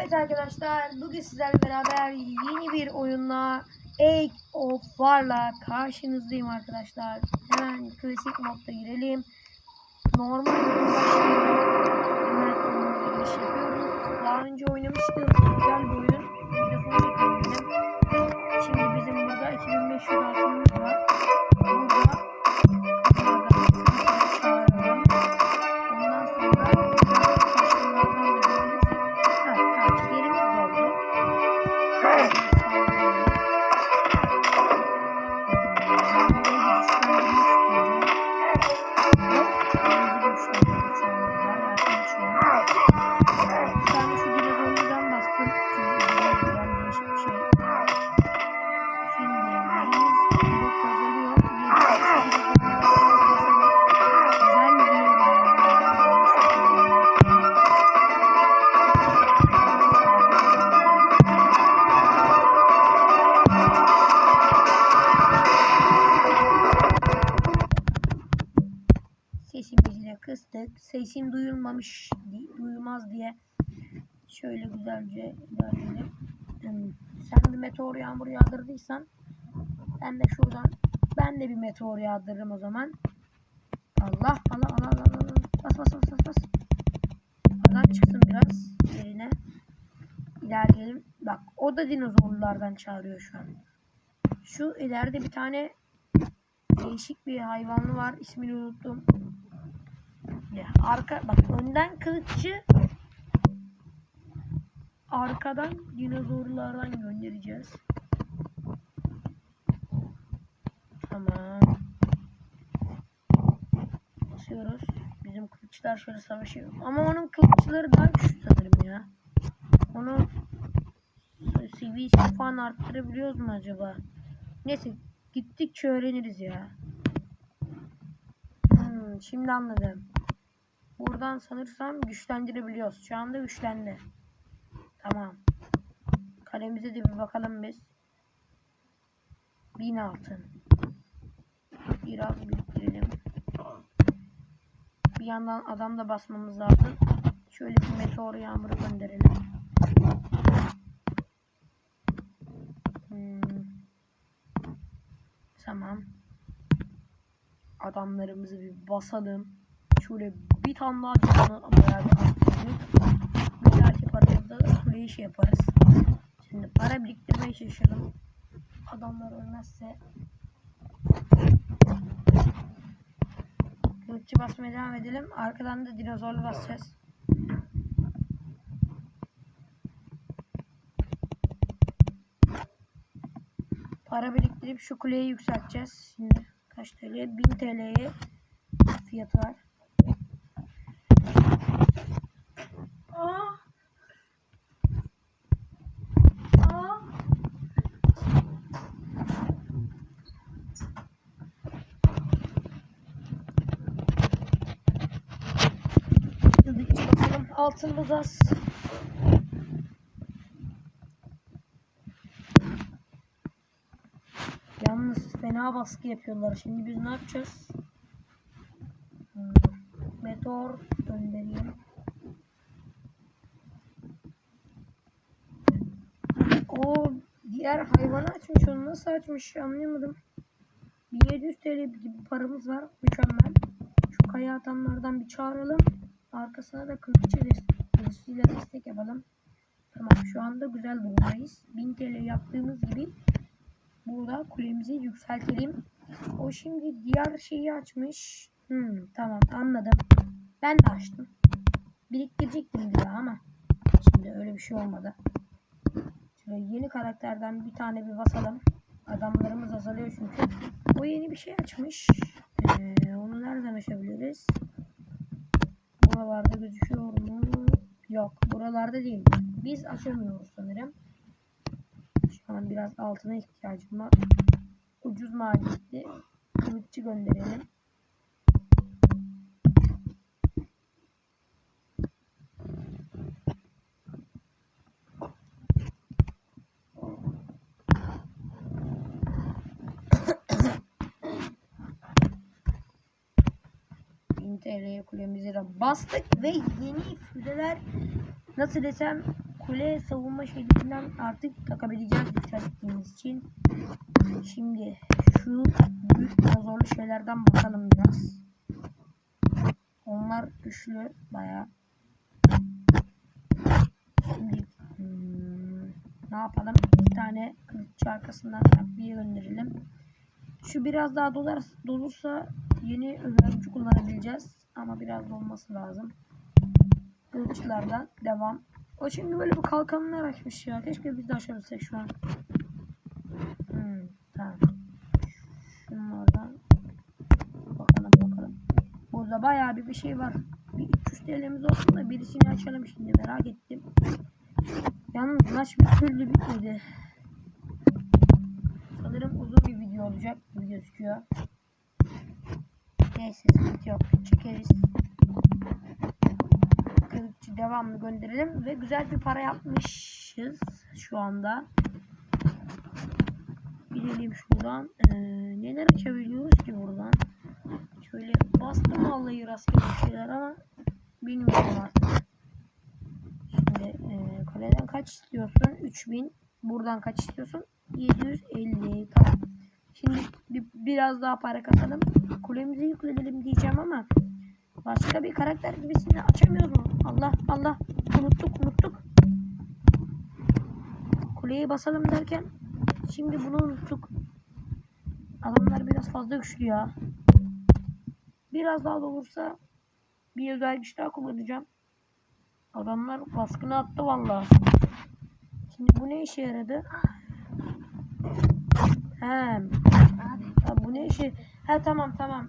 Evet arkadaşlar bugün sizlerle beraber yeni bir oyunla Age of War'la karşınızdayım arkadaşlar. Hemen klasik modda girelim. Normal. Hemen oyunumuza giriş yapıyoruz. Daha önce oynamıştım. Güzel bir oyun. Videosunu çekelim dedim. Şimdi bizim burada 2500 altınımız var. Kıstık. Sesim duyulmamış, duyulmaz diye şöyle güzelce ilerleyelim. Hmm, Sen bir meteor yağmur yağdırdıysan ben de şuradan ben de bir meteor yağdırırım o zaman. Allah Allah Allah Allah Allah. Bas bas bas bas bas. Adam çıksın biraz yerine. İlerleyelim. Bak o da dinozorlardan çağırıyor şu an. Şu ileride bir tane değişik bir hayvanlı var. İsmini unuttum. Ya arka bak önden kılıççı arkadan dinozorlardan göndereceğiz. Tamam. Basıyoruz. Bizim kılıçlar şöyle savaşıyor. Ama onun kılıçları daha güçlü sanırım ya. Onu CV'si falan arttırabiliyoruz mu acaba? Neyse gittikçe öğreniriz ya. Hmm, şimdi anladım. Buradan sanırsam güçlendirebiliyoruz. Şu anda güçlendi. Tamam. Kalemize de bir bakalım biz. Bin altın. Biraz biriktirelim. Bir yandan adam da basmamız lazım. Şöyle bir meteor yağmuru gönderelim. Hmm. Tamam. Adamlarımızı bir basalım. Şöyle bir tane daha canı bayağı bir arttırdık. Bir dahaki paramızda da kuleyi şey yaparız. Şimdi para biriktirmeye çalışalım. Adamlar ölmezse Kılıççı basmaya devam edelim. Arkadan da dinozorlu basacağız. Para biriktirip şu kuleyi yükselteceğiz. Şimdi kaç TL? 1000 TL'ye fiyatı var. Altın az. Yalnız fena baskı yapıyorlar. Şimdi biz ne yapacağız? Hmm, Meteor göndereyim. O diğer hayvanı açmış. Onu nasıl açmış anlayamadım. 1700 TL gibi paramız var. Mükemmel. Şu kaya atanlardan bir çağıralım. Arkasına da kılıççı destek, kılıççıyla destek yapalım. Tamam şu anda güzel durumdayız. 1000 TL yaptığımız gibi burada kulemizi yükseltelim. O şimdi diğer şeyi açmış. Hmm, tamam anladım. Ben de açtım. Biriktirecektim bir daha ama şimdi öyle bir şey olmadı. Şöyle yeni karakterden bir tane bir basalım. Adamlarımız azalıyor çünkü. O yeni bir şey açmış. Ee, onu nereden açabiliriz? Buralarda gözüküyor mu? Yok. Buralarda değil. Biz açamıyoruz sanırım. Şu an biraz altına ihtiyacım var. Ucuz maliyetli kılıççı gönderelim. TL'ye kulemize de bastık ve yeni füzeler nasıl desem kule savunma şeylerinden artık takabileceğiz yükselttiğimiz için. Şimdi şu büyük dinozorlu şeylerden bakalım biraz. Onlar güçlü bayağı. Şimdi hmm, ne yapalım? Bir tane kılıççı arkasından takviye gönderelim. Şu biraz daha dolar, dolursa yeni özel gücü kullanabileceğiz. Ama biraz dolması lazım. Kılıçlardan devam. O şimdi böyle bir kalkanlar açmış ya. Keşke biz de açabilsek şu an. Hmm, tamam. Şunlardan bakalım bakalım. Burada bayağı bir bir şey var. Bir 300 TL'miz olsun da birisini açalım şimdi merak ettim. Yalnız maç bir türlü bitmedi. Sanırım uzun bir video olacak gibi gözüküyor. Neyse sıkıntı yok. Çekeriz. Kılıççı devamlı gönderelim ve güzel bir para yapmışız şu anda. Gidelim şuradan. Ee, neler açabiliyoruz ki buradan? Şöyle bastım vallahi rastgele şeyler ama bilmiyorum artık. Şimdi e, kaleden kaç istiyorsun? 3000. Buradan kaç istiyorsun? 750. Tamam. Şimdi bir, biraz daha para katalım. Kulemizi yükleyelim diyeceğim ama başka bir karakter gibisini açamıyoruz mu? Allah Allah. Unuttuk unuttuk. Kuleyi basalım derken şimdi bunu unuttuk. Adamlar biraz fazla güçlü ya. Biraz daha da olursa bir özel güç daha kullanacağım. Adamlar baskını attı vallahi. Şimdi bu ne işe yaradı? He. Ha, bu ne işe? He tamam tamam.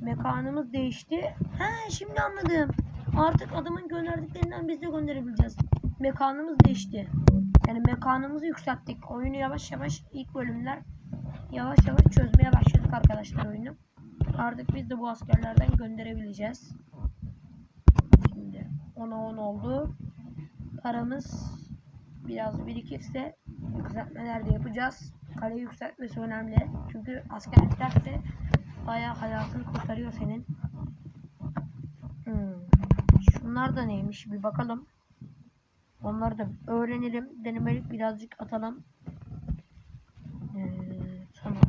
Mekanımız değişti. He şimdi anladım. Artık adamın gönderdiklerinden biz de gönderebileceğiz. Mekanımız değişti. Yani mekanımızı yükselttik. Oyunu yavaş yavaş ilk bölümler yavaş yavaş çözmeye başladık arkadaşlar oyunu. Artık biz de bu askerlerden gönderebileceğiz. Şimdi 10'a 10 oldu. Paramız biraz birikirse yükseltmeler de yapacağız. Kale yükseltmesi önemli. Çünkü askerlikler de bayağı hayatını kurtarıyor senin. Hmm. Şunlar da neymiş bir bakalım. Onları da öğrenelim. Denemelik birazcık atalım. Ee, tamam.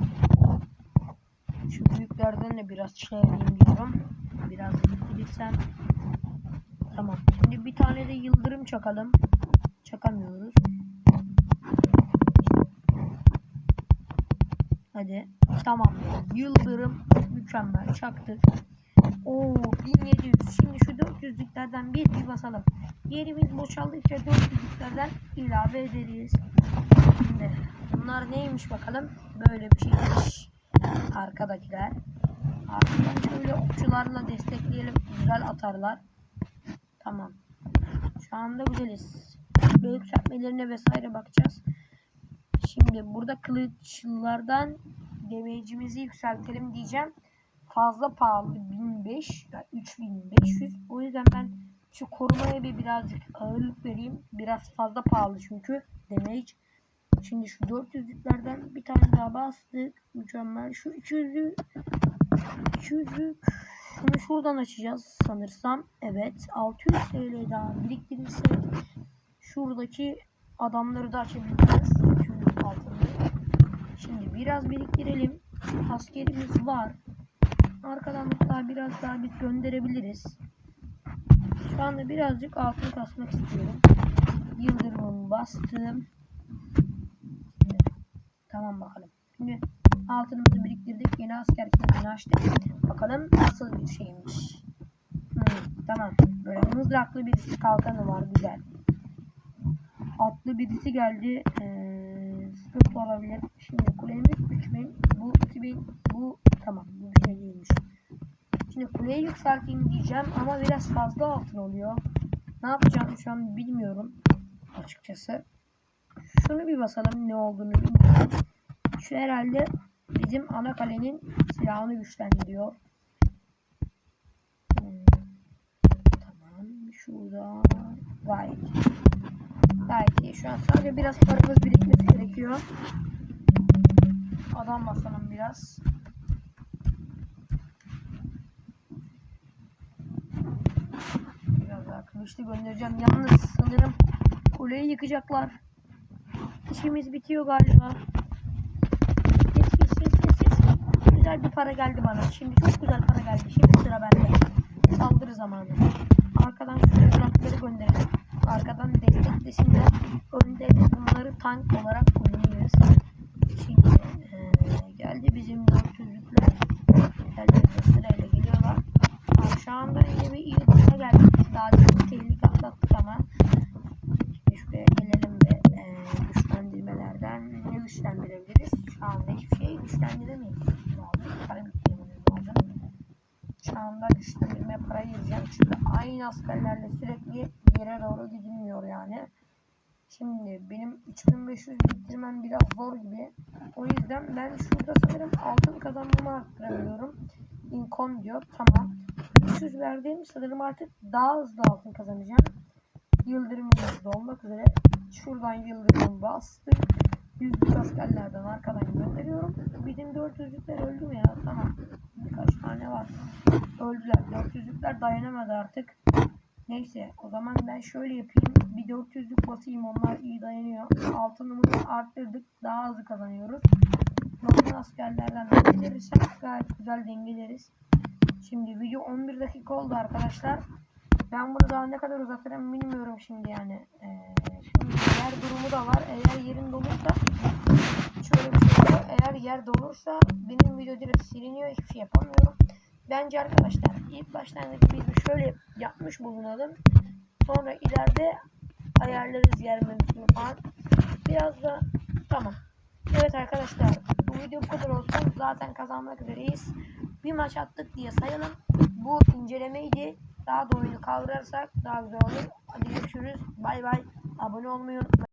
Şu büyüklerden de biraz çevireyim diyorum. Biraz bitirirsem. Tamam. Şimdi bir tane de yıldırım çakalım. Çakamıyoruz. Hadi. Tamam. Yıldırım mükemmel. Çaktık. Oo 1700. Şimdi şu 400'lüklerden bir bir basalım. Yerimiz boşaldıkça 400'lüklerden ilave ederiz. Şimdi bunlar neymiş bakalım. Böyle bir şeymiş. Arkadakiler. Arkadan şöyle okçularla destekleyelim. Güzel atarlar. Tamam. Şu anda güzeliz. Ve yükseltmelerine vesaire bakacağız. Şimdi burada kılıçlardan damage'imizi yükseltelim diyeceğim. Fazla pahalı 1500 yani 3500. O yüzden ben şu korumaya bir birazcık ağırlık vereyim. Biraz fazla pahalı çünkü damage. Şimdi şu 400'lüklerden bir tane daha bastık. Mükemmel. Şu 200'lük 200'lük şunu şuradan açacağız sanırsam. Evet. 600 TL daha biriktirirsek şuradaki adamları da açabileceğiz. 200 altında. Şimdi biraz biriktirelim. Askerimiz var. Arkadan hatta biraz daha biz gönderebiliriz. Şu anda birazcık altın kasmak istiyorum. Yıldırımımı bastım. Şimdi, tamam bakalım. Şimdi altınımızı biriktirdik. Yeni asker kilidini açtık. Bakalım nasıl bir şeymiş. Hmm, tamam. Böyle mızraklı bir kalkanı var. Güzel. Atlı birisi geldi. Ee, sıkıntı olabilir. Şimdi kulemiz 3000. Bu 2000. Bu tamam. Bu bir şey değilmiş. Şimdi kuleyi yükselteyim diyeceğim ama biraz fazla altın oluyor. Ne yapacağım şu an bilmiyorum. Açıkçası. Şunu bir basalım ne olduğunu bilmiyorum. Şu herhalde bizim ana kalenin silahını güçlendiriyor. Hmm. Tamam. Şurada gayet Gayet iyi. Şu an sadece biraz paramız birikmesi gerekiyor. Adam basalım biraz. Biraz daha kılıçlı göndereceğim. Yalnız sanırım Kuleyi yıkacaklar. İşimiz bitiyor galiba. Kes kes kes kes. Güzel bir para geldi bana. Şimdi çok güzel para geldi. Şimdi sıra bende. Saldırı zamanı. Arkadan şöyle tankları gönderelim. Arkadan de bunları tank olarak kullanıyoruz. Şimdi eee, geldi bizim 400'lükler. Geldi sırayla geliyorlar. Aa, şu anda yine bir iyi duruma geldik. Daha çok tehlike atlattık ama. Şimdi şuraya gelelim ve eee, güçlendirmelerden ne güçlendirebiliriz? Şu anda hiçbir şey güçlendiremeyiz. Şu anda güçlendirmeye para gireceğim. Çünkü aynı askerlerle sürekli yere doğru. Şimdi benim 3500 biriktirmem biraz zor gibi. O yüzden ben şurada sanırım altın kazanmamı arttırabiliyorum. Income diyor. Tamam. 300 verdiğim sanırım artık daha hızlı altın kazanacağım. Yıldırım hızlı olmak üzere. Şuradan yıldırım bastık. Yüzlük askerlerden arkadan gönderiyorum. Bizim 400'lükler öldü mü ya? Tamam. Birkaç tane var. Öldüler. 400'lükler dayanamadı artık. Neyse o zaman ben şöyle yapayım. Bir 400'lük basayım onlar iyi dayanıyor. Altınımızı arttırdık. Daha hızlı kazanıyoruz. Normal askerlerden dengelersek gayet güzel dengeleriz. Şimdi video 11 dakika oldu arkadaşlar. Ben bunu daha ne kadar uzatırım bilmiyorum şimdi yani. Ee, şimdi yer durumu da var. Eğer yerin dolursa şöyle bir şey var. Eğer yer dolursa benim video direkt siliniyor. Hiçbir şey yapamıyorum. Bence arkadaşlar ilk başlangıçta biz şöyle yapmış bulunalım. Sonra ileride ayarlarız yer mevzusunu falan. Biraz da tamam. Evet arkadaşlar bu video bu kadar olsun. Zaten kazanmak üzereyiz. Bir maç attık diye sayalım. Bu incelemeydi. Daha da oyunu kavrarsak daha güzel olur. Hadi görüşürüz. Bay bay. Abone olmayı unutmayın.